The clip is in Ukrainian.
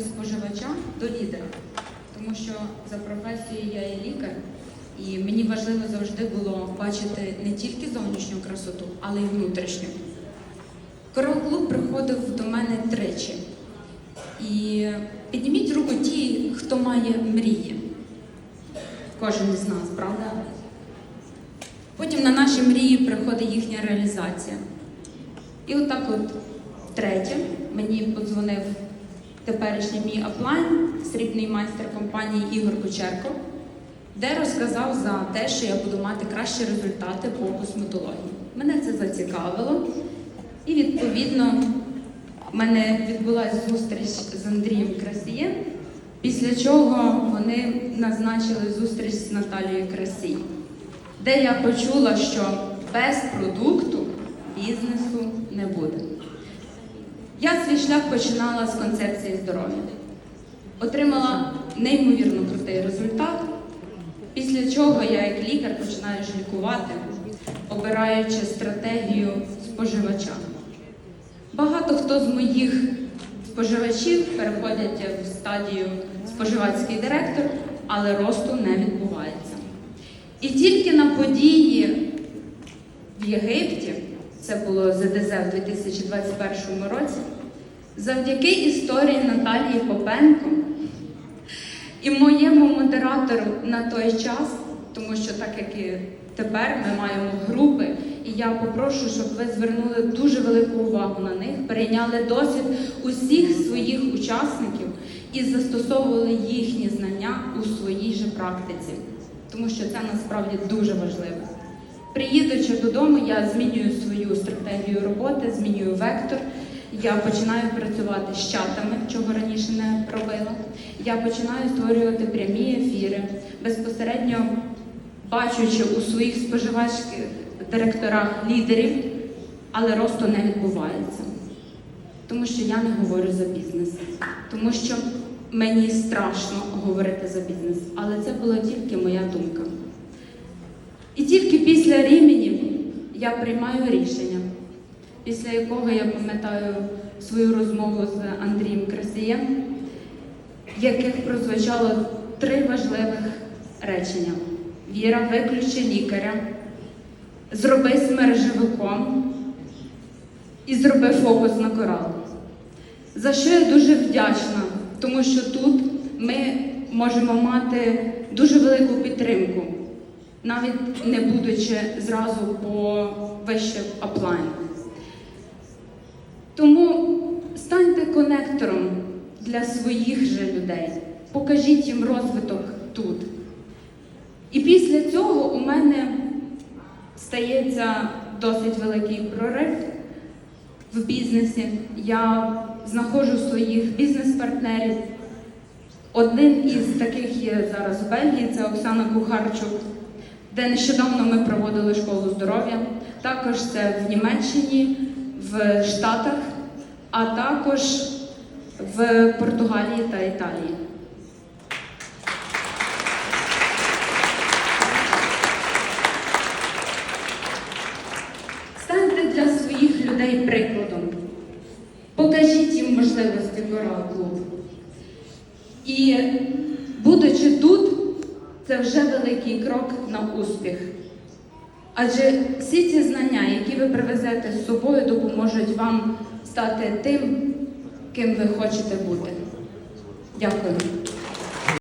споживача до лідера, тому що за професією я є лікар, і мені важливо завжди було бачити не тільки зовнішню красоту, але й внутрішню. Корал-клуб приходив до мене тричі. І підніміть руку ті, хто має мрії. Кожен із нас, правда? Потім на наші мрії приходить їхня реалізація. І отак от третє мені подзвонив теперішній мій аплайн, срібний майстер компанії Ігор Кучерко, де розказав за те, що я буду мати кращі результати по косметології. Мене це зацікавило, і відповідно в мене відбулася зустріч з Андрієм Красієм, після чого вони назначили зустріч з Наталією Красій, де я почула, що без продукту бізнесу не буде. Я свій шлях починала з концепції здоров'я. Отримала неймовірно крутий результат, після чого я, як лікар, починаю ж лікувати, обираючи стратегію споживача. Багато хто з моїх споживачів переходять в стадію споживацький директор, але росту не відбувається. І тільки на події в Єгипті, це було ЗДЗ в 2021 році, завдяки історії Наталії Попенко і моєму модератору на той час, тому що так як і тепер ми маємо групи, і я попрошу, щоб ви звернули дуже велику увагу на них, перейняли досвід усіх своїх учасників і застосовували їхні знання у своїй же практиці, тому що це насправді дуже важливо. Приїдучи додому, я змінюю свою стратегію роботи, змінюю вектор. Я починаю працювати з чатами, чого раніше не робила. Я починаю створювати прямі ефіри, безпосередньо бачучи у своїх споживачських директорах лідерів, але росту не відбувається. Тому що я не говорю за бізнес, тому що мені страшно говорити за бізнес, але це була тільки моя думка. І тільки після Рімені я приймаю рішення, після якого я пам'ятаю свою розмову з Андрієм Красієм, в яких прозвучало три важливих речення: віра, виключи лікаря, зроби мережевиком і зроби фокус на корал. За що я дуже вдячна, тому що тут ми можемо мати дуже велику підтримку навіть не будучи зразу по вище аплайн. Тому станьте конектором для своїх же людей, покажіть їм розвиток тут. І після цього у мене стається досить великий прорив в бізнесі. Я знаходжу своїх бізнес-партнерів. Один із таких є зараз в Бельгії, це Оксана Кухарчук де нещодавно ми проводили школу здоров'я. Також це в Німеччині, в Штатах, а також в Португалії та Італії. Станьте для своїх людей прикладом. Покажіть їм можливості Корал Клуб. І будучи це вже великий крок на успіх. Адже всі ці знання, які ви привезете з собою, допоможуть вам стати тим, ким ви хочете бути. Дякую.